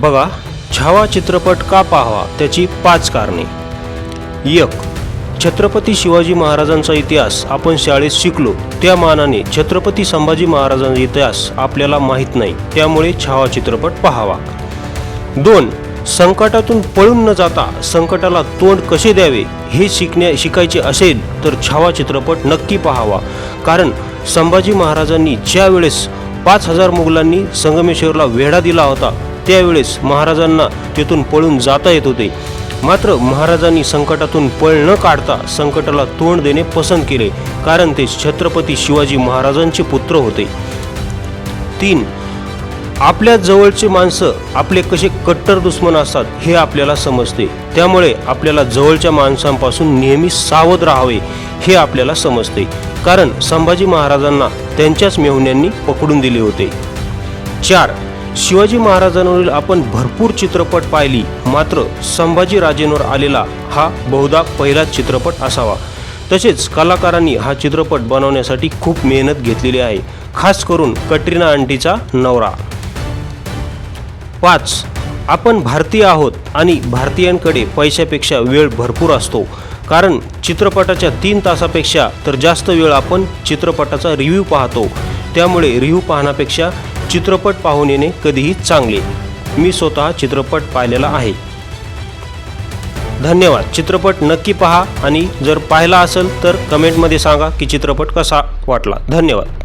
बघा छावा चित्रपट का पाहावा त्याची पाच कारणे. एक छत्रपती शिवाजी महाराजांचा इतिहास आपण शाळेत शिकलो त्या मानाने छत्रपती संभाजी महाराजांचा इतिहास आपल्याला माहीत नाही त्यामुळे छावा चित्रपट पाहावा. दोन संकटातून पळून न जाता संकटाला तोंड कसे द्यावे हे शिकण्या शिकायचे असेल तर छावा चित्रपट नक्की पाहावा. कारण संभाजी महाराजांनी ज्या वेळेस पाच हजार मुघलांनी संगमेश्वरला वेढा दिला होता त्यावेळेस महाराजांना तिथून पळून जाता येत होते. मात्र महाराजांनी संकटातून पळ न काढता संकटाला तोंड देणे पसंत केले कारण ते छत्रपती शिवाजी महाराजांचे पुत्र होते. तीन आपल्या जवळचे माणसं आपले कसे कट्टर दुश्मन असतात हे आपल्याला समजते. त्यामुळे आपल्याला जवळच्या माणसांपासून नेहमी सावध राहावे हे आपल्याला समजते कारण संभाजी महाराजांना त्यांच्याच मेहुण्यांनी पकडून दिले होते. चार शिवाजी महाराजांवरील आपण भरपूर चित्रपट पाहिली. मात्र संभाजी राजेंवर आलेला हा बहुधा पहिलाच चित्रपट असावा. तसेच कलाकारांनी हा चित्रपट बनवण्यासाठी खूप मेहनत घेतलेली आहे. खास करून कटरीना आंटीचा नवरा. पाच. आपण भारतीय आहोत आणि भारतीयांकडे पैशापेक्षा वेळ भरपूर असतो. कारण चित्रपटाच्या तीन तासापेक्षा तर जास्त वेळ आपण चित्रपटाचा रिव्ह्यू पाहतो. त्यामुळे रिव्ह्यू पाहण्यापेक्षा चित्रपट पाहून येणे कधीही चांगले. मी स्वतः चित्रपट पाहिलेला आहे. धन्यवाद. चित्रपट नक्की पहा आणि जर पाहिला असेल तर कमेंटमध्ये सांगा की चित्रपट कसा वाटला. धन्यवाद.